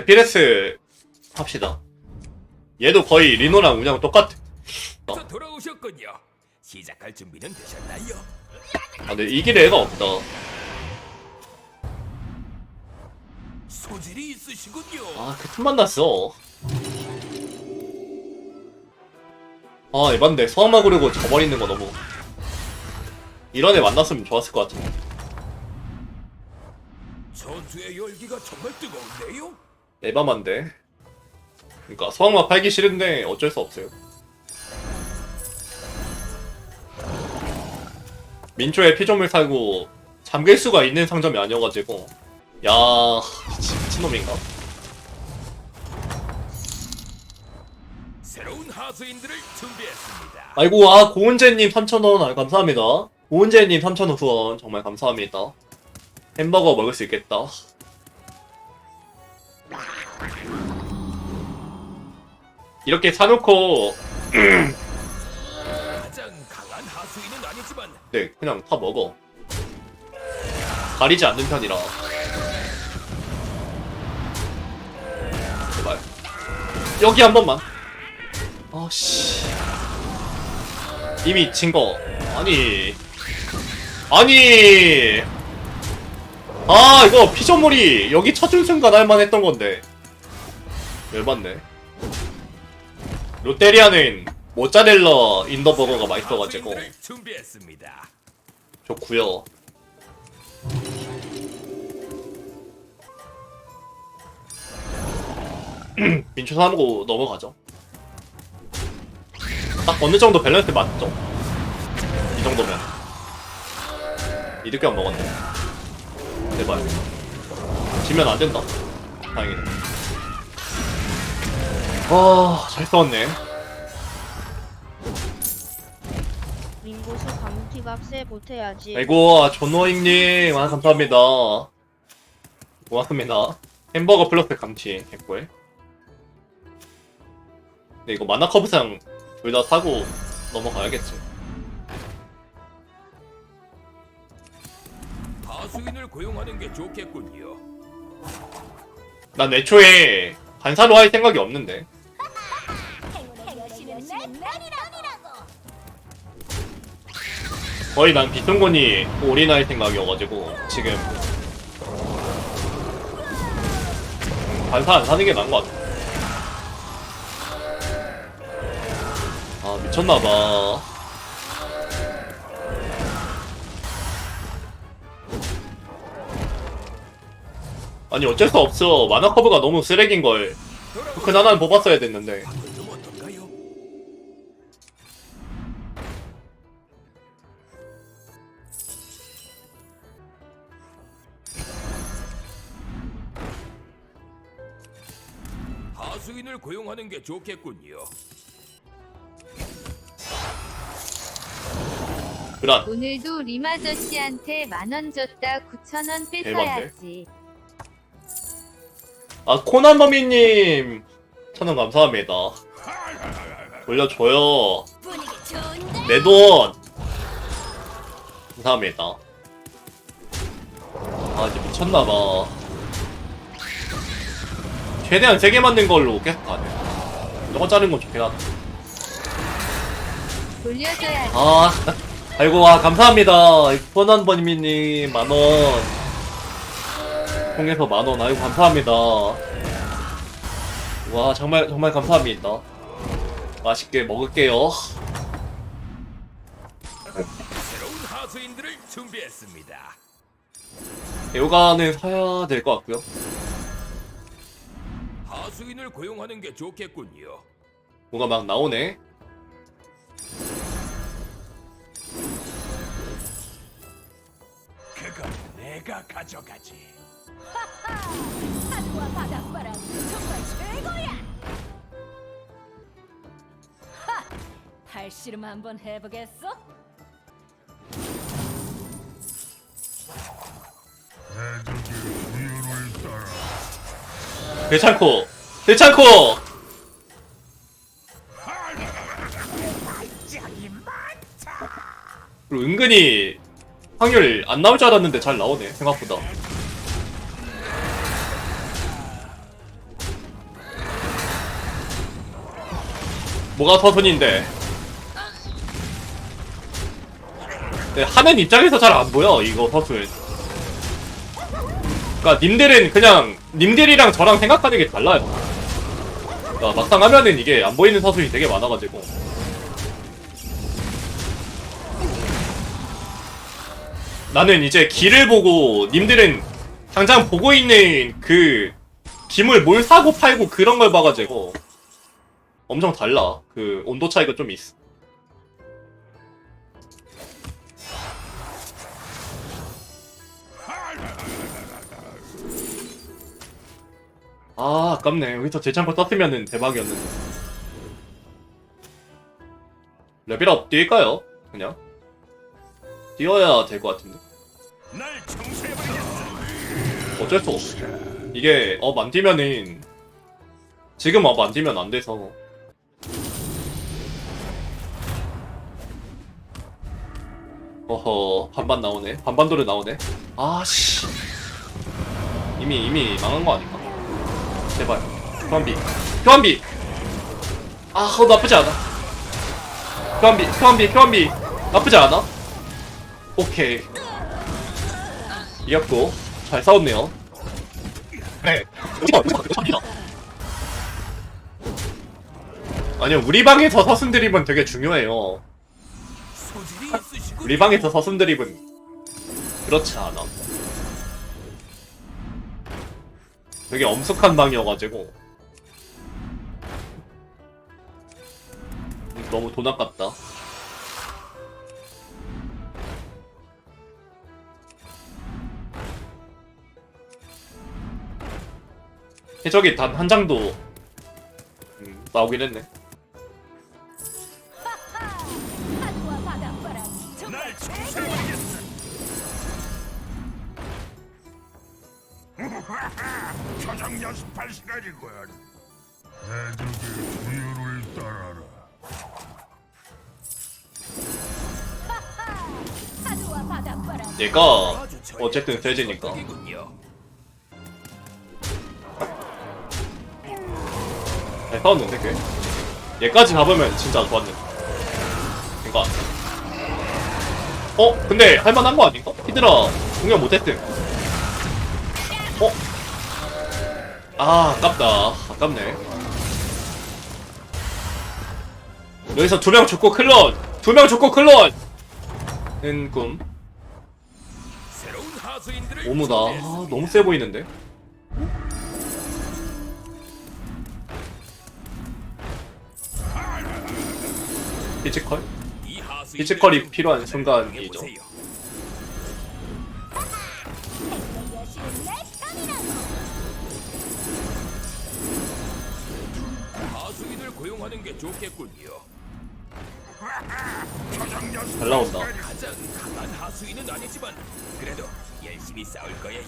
제피레스 합시다. 얘도 거의 리노랑 운영 똑같아. 저 돌아오셨군요. 시작할 준비는 되셨나요? 아, 근데 이길 애가 없다. 소질이 있으시군요. 아, 그 틈 만났어. 아, 에반데 소환마 고르고 저버리는 거 너무. 이런 애 만났으면 좋았을 것 같은데. 전투의 열기가 정말 뜨거운데요? 에바만데. 그니까 소환마 팔기 싫은데 어쩔 수 없어요. 민초에 피조물 살고 잠길 수가 있는 상점이 아니어가지고 야 미친, 미친놈인가? 새로운 하수인들을 준비했습니다. 아이고 아 고은재님 3,000원 아, 감사합니다. 고은재님 3,000원 후원 정말 감사합니다. 햄버거 먹을 수 있겠다. 이렇게 사놓고 가장 강한 하수인은 아니지만 네 그냥 다 먹어. 가리지 않는 편이라. 제발 여기 한 번만. 아씨 이미 진 거 아니 아니 아 이거 피조물이 여기 쳐준 순간 할만 했던 건데 열받네. 롯데리아는 모짜렐라 인더버거가 맛있어가지고 준비했습니다. 좋구요. 민초 사고 넘어가죠. 딱 어느 정도 밸런스 맞죠? 이 정도면. 안 먹었네. 제발. 지면 안 된다. 다행이네 아잘 싸웠네. 민고수 감튀값에 보태야지. 아이고 아, 존노잉님 아 감사합니다. 고맙습니다. 햄버거 플러스 감치 개꿀. 근데 이거 마나 커브상 둘 다 사고 넘어가야겠지. 하수인을 고용하는 게 좋겠군요. 난 애초에 반사로 할 생각이 없는데 거의 난 비통곤이 올인할 생각이어가지고 지금 반사 안 사는 게 나은 것 같아. 아 미쳤나봐. 아니 어쩔 수 없어. 만화 커브가 너무 쓰레기인 걸. 그 하나는 뽑았어야 됐는데 고용하는 게 좋겠군요. 그란 오늘도 리마저씨한테 만 원 줬다 9천 원. 뺏어야지. 아 코난범이님. 천원 감사합니다. 돌려줘요. 내 돈. 감사합니다. 아 이제 미쳤나봐. 최대한 세게 맞는 걸로 계속 가네 이거 자른 건 좋긴 하다. 돌려줘야지. 아 아이고 아 감사합니다. 코난범이님 만원. 통해서 만원. 아이고 감사합니다. 와 정말 정말 감사합니다. 맛있게 먹을게요. 새로운 하수인들을 준비했습니다. 요가는 사야 될 것 같고요 하수인을 고용하는 게 좋겠군요. 뭐가 막 나오네 그건 내가 가져가지. 하늘과 바닷바람 정말 최고야. 하! 팔씨름 한번 해보겠어? 괜찮고 대창코! 그리고 은근히 확률 안 나올 줄 알았는데 잘 나오네 생각보다. 뭐가 서순인데? 네, 하는 입장에서 잘 안 보여 이거 서순 그니까 님들은 그냥 님들이랑 저랑 생각하는 게 달라요. 그러니까 막상 하면은 이게 안 보이는 서순이 되게 많아가지고. 나는 이제 길을 보고 님들은 당장 보고 있는 그 김을 뭘 사고 팔고 그런 걸 봐가지고 엄청 달라. 그 온도 차이가 좀 있어. 아, 아깝네. 여기서 재창고 떴으면은 대박이었는데. 레벨업 뛸까요? 그냥? 뛰어야 될 것 같은데. 어쩔 수 없어. 이게 업 안 뛰면은 지금 업 안 뛰면 안 돼서. 어허 반반 나오네. 반반도로 나오네. 아씨. 이미 이미 망한 거 아닌가? 제발. 교환비. 교환비. 아, 그거 나쁘지 않아. 교환비, 교환비, 교환비. 나쁘지 않아. 오케이. 이겼고 잘 싸웠네요. 네. 아니요, 우리 방에서 서순 드립은 되게 중요해요. 우리 방에서 서순 드립은 그렇지 않아. 되게 엄숙한 방이어가지고 너무 돈 아깝다. 해적이 단 한 장도 음, 나오긴 했네. 얘가 어쨌든 세지니까. 잘 싸웠는데 꽤 얘까지 잡으면 진짜 좋았는데 그니까 어? 근데 할만한 거 아닌가? 히드라 공격 못했음 어? 아 아깝다 아깝네 여기서 두 명 죽고 클론 두 명 죽고 클론 은꿈 오무다 아. 너무 세 보이는데 피지컬? 피지컬이 중 필요한 순간이죠. 하수인을 고용하는 게 좋겠군요. 잘 나온다 가장 강한 하수인은 아니지만 그래도 열심히 싸울 거예요.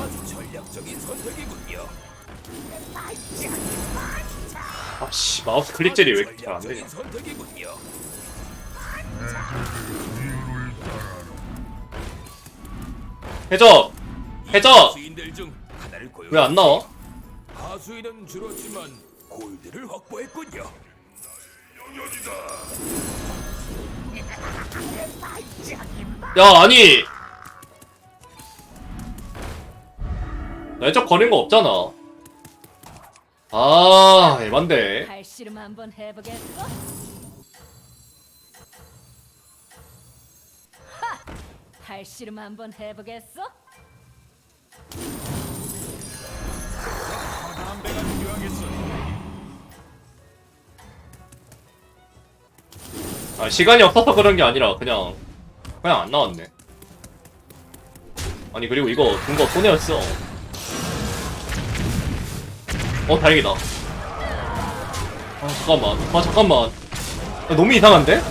아주 전략적인 선택이군요. 아씨 마우스 클릭질이 왜 이렇게 잘 전략적인 안되냐 선택이군요. 해적! 이 해적! 하수인들 중 하나를 고용. 왜 안 나와? 하수인은 줄었지만 골드를 확보했군요. 야 아니 나 해적 거린 거 없잖아 아 에반데 발씨름 한번 해보겠어? 하! 발씨름 한번 해보겠어? 아 시간이 없어서 그런 게 아니라 그냥 그냥 안 나왔네 아니 그리고 이거 준거 손해였어 어 다행이다. 아 잠깐만. 아 잠깐만. 야, 너무 이상한데? 야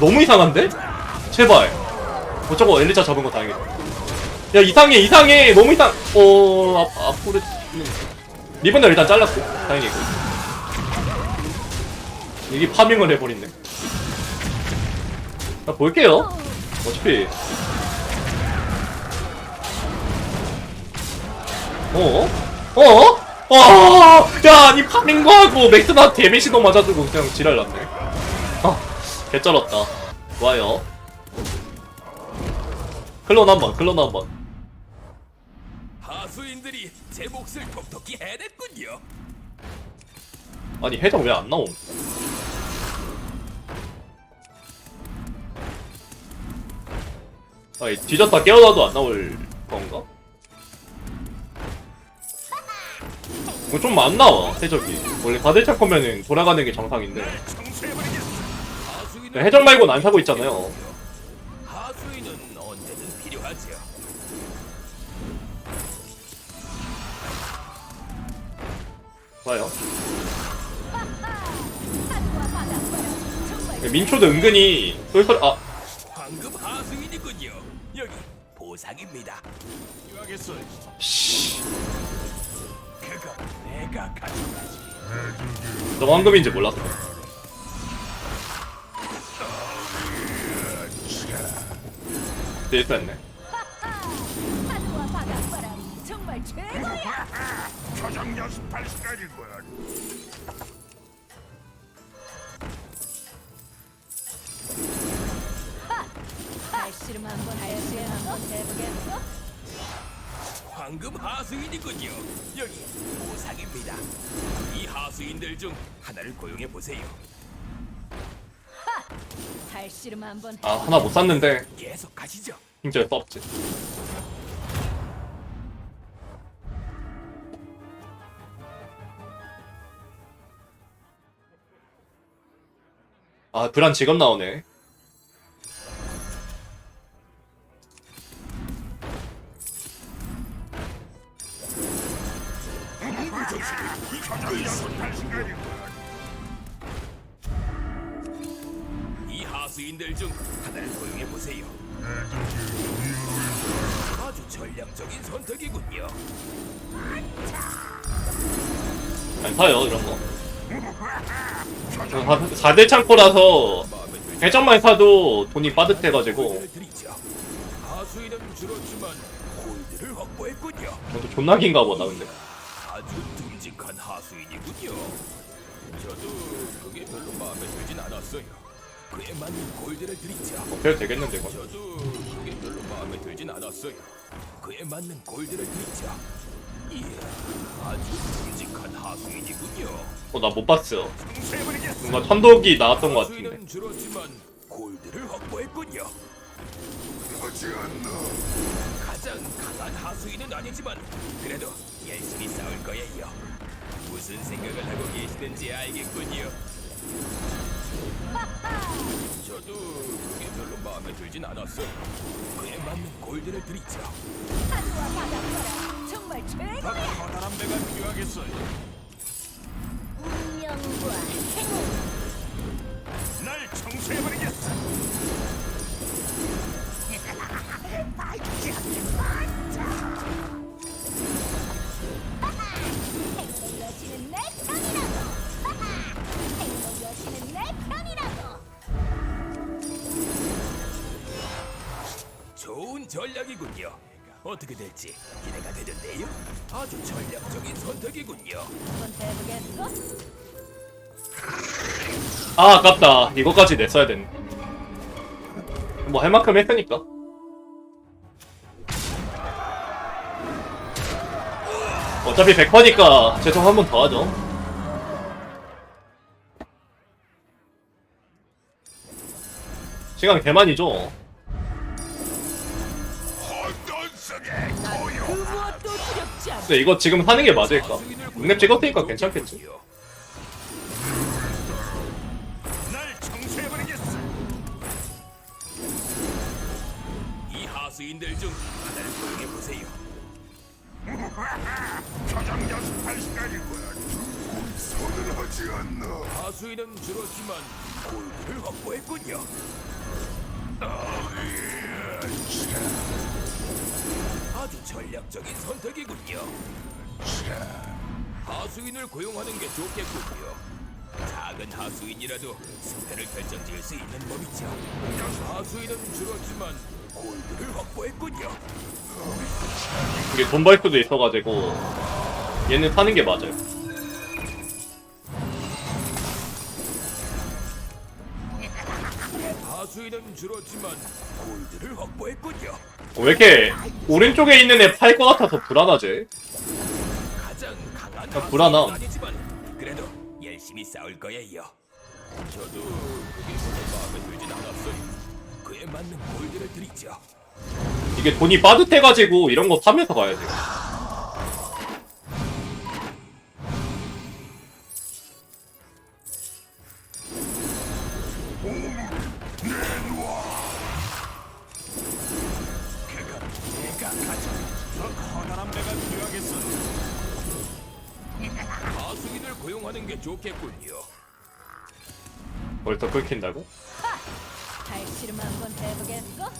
너무 이상한데? 제발. 어쩌고 엘리자 잡은 거 다행이다. 야 이상해 이상해. 너무 이상 어 아, 앞으로 리본을 일단 잘랐고. 다행이고 이게 파밍을 해버리네. 자 볼게요. 어차피. 어? 어? 어? 야 아니 파밍거 하고 맥스나 데미지도 맞아주고 그냥 지랄 났네 아 개쩔었다 좋아요 클론 한 번 클론 한 번 하수인들이 제 몫을 톡톡히 해냈군요. 아니 해적 왜 안 나옴 아니 뒤졌다 깨어나도 안 나올 건가? 뭐좀안 나와 해적이 원래 바들창 거면은 돌아가는 게 정상인데 해적 말고는 안 사고 있잖아요. 좋아요 정말 민초도 은근히 쏠쏠 아 황금 하수인이군요. 여기 보상입니다. 씨. 너 황금인지 몰랐어 실수했네 파도와 바닷바람 정말 최고야. 초정 연습할 시간이군. 발씨름 한번 발씨름 한번 해보겠어? 황금 하수인이군요. 여기 보상입니다. 이 하수인들 중 하나를 고용해 보세요. 발씨름 한번 아 하나 못 샀는데 계속 가시죠. 힘줄 수 없지 아 브란 직업 나오네 이 하수인들 중 하나를 고용해 보세요. 아주 전략적인 선택이군요. 안 사요 이런 거 4대 창고라서 마음에 들지 해적만 사도 돈이 빠듯해가지고 드리죠. 하수인은 줄었지만 골드를 확보했군요. 저도 존나 긴가 보다 근데 하수인이군요. 저도 그게 별로 마음에 들진 않았어요. 그에 맞는 골드를 드리죠. 어떻게 되겠는데 이거 저도 그게 별로 마음에 들진 않았어요. 그에 맞는 골드를 드리죠. 이야, 아주 듬직한 하수인이군요. 어나 못 봤어 뭔가 천독이 나왔던 것 같은데 줄었지만 골드를 확보했군요. 하지 않나. 가장 강한 하수인은 아니지만 그래도 열심히 싸울 거예요. 무슨 생각을 하고 계시는지 알겠군요. 저도 그게 별로 마음에 들진 않았어요. 그에 맞는 골드를 드리죠. 파도와 바닷바람 정말 최고. 더 커다란 배가 필요하겠어요. 운명과 행운. 어떻게 될지 기대가 되는데요. 아주 전략적인 선택이군요. 한번 해보겠어? 아 아깝다 이거까지 냈어야 됐네 뭐 할 만큼 했으니까 어차피 100퍼니까 재성 한번 더 하죠 시간 개만이죠 근데 이거 지금 하는 게 맞을까? 괜찮겠지 하수인들 중 하나를 보세요. 연습할 시간이군. 손을 하지 않나. 하수인은 줄었지만 골드를 확보했군요. 아 아주 전략적인 선택이군요. 하수인을 고용하는 게 좋겠군요. 작은 하수인이라도 승패를 결정지을 수 있는 법이죠. 하수인은 줄었지만 골드를 확보했군요. 이게 돈 벌크도 있어가지고 얘는 사는 게 맞아요. 하수인은 줄었지만 골드를 확보했군요. 왜 이렇게 오른쪽에 있는 애 팔 것 같아서 불안하지? 야, 불안함. 하수인은 아니지만 그래도 열심히 싸울 거예요. 저도 그게 별로 마음에 들진 않았어요. 그에 맞는 골드를 드리죠. 이게 돈이 빠듯해가지고 이런 거 파면서 가야 돼. 고용하는 게 좋겠군요. 발씨름 한번 해보겠어?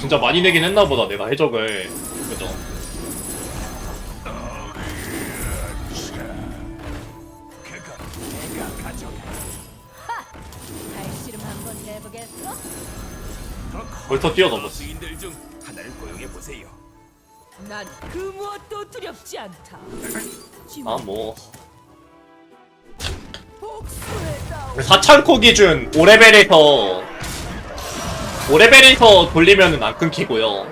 진짜 많이 내긴 했나 보다 내가 해적을 그죠? 발씨름 한번 해보겠어? 벌써 뛰어넘었어 하수인들 중 하나를 고용해 보세요. 난 그 무엇도 두렵지 않다. 아 뭐 복수해다오. 사창코 기준 5레벨에서 5레벨에서 돌리면은 안 끊기고요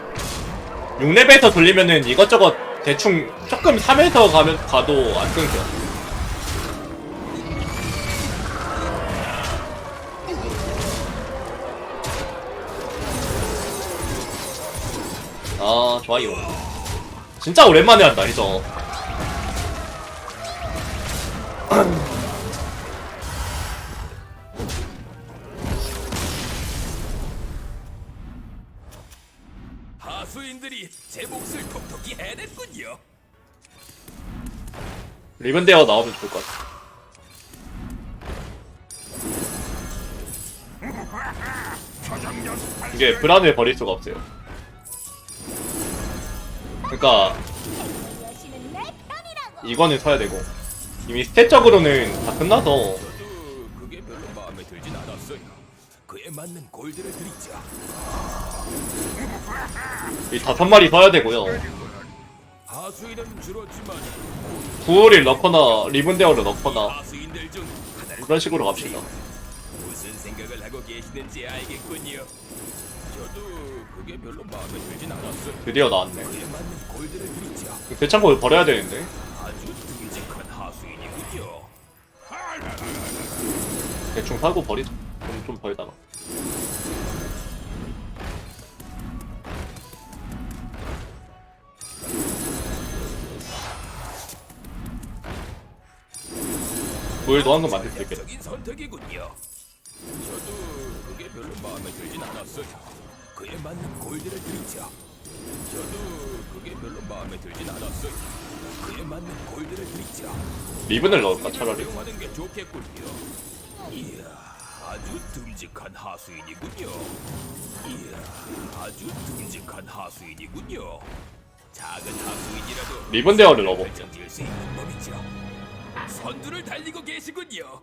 6레벨에서 돌리면은 이것저것 대충 조금 사면서 가면 가도 안 끊겨 아 좋아요 진짜 오랜만에 한다 이죠 하수인들이 제 몫을 톡톡히 해냈군요. 리븐데어 나오면 좋을 것 같아 이게 불안을 버릴 수가 없어요. 그러니까. 이거는 서야 되고 이미 스탯적으로는 다 끝나서 저도 그게 별로 마음에 들진 않았어요. 그에 맞는 골드를 드리죠. 이 다섯 마리 서야 되고요. 하수인은 구호를 넣거나 리븐데어를 넣거나 그런 식으로 갑시다. 무슨 생각을 하고 계시는지 알겠군요. 저도 그게 별로 마음에 들진 않았어요. 드디어 나왔네. 그에 맞는 골드를 드리죠. 대창고를 버려야 되는데 아주 듬직한 하수인이군요. 대충 사고 버리자. 좀, 좀 벌다가. 구일도 한건 만들 수 있겠다. 적인 선택이군요. 저도 그게 별로 마음에 들진 않았어요. 그에 맞는 골드를 드리죠. 저도 그게 별로 마음에 들진 않았어요. 그에 맞는 골드를 드리죠. 리븐을 넣을까 차라리. 사용하는 게 좋겠군요. 이야, 아주 듬직한 하수인이군요. 이야, 아주 듬직한 하수인이군요. 작은 하수인이라도 리븐데어를 넣어. 결정 지을 수 있는 법이죠. 선두를 달리고 계시군요.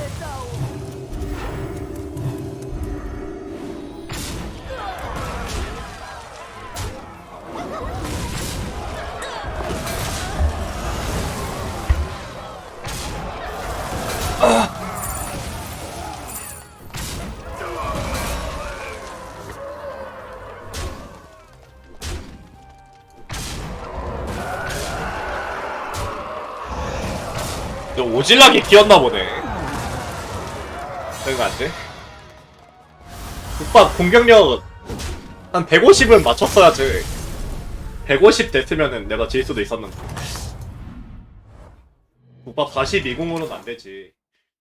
오질나게 끼었나 보네. 그거 안 돼? 오빠 공격력 한 150은 맞췄어야지. 150 됐으면은 내가 질 수도 있었는데. 오빠 42공으로는 안 되지.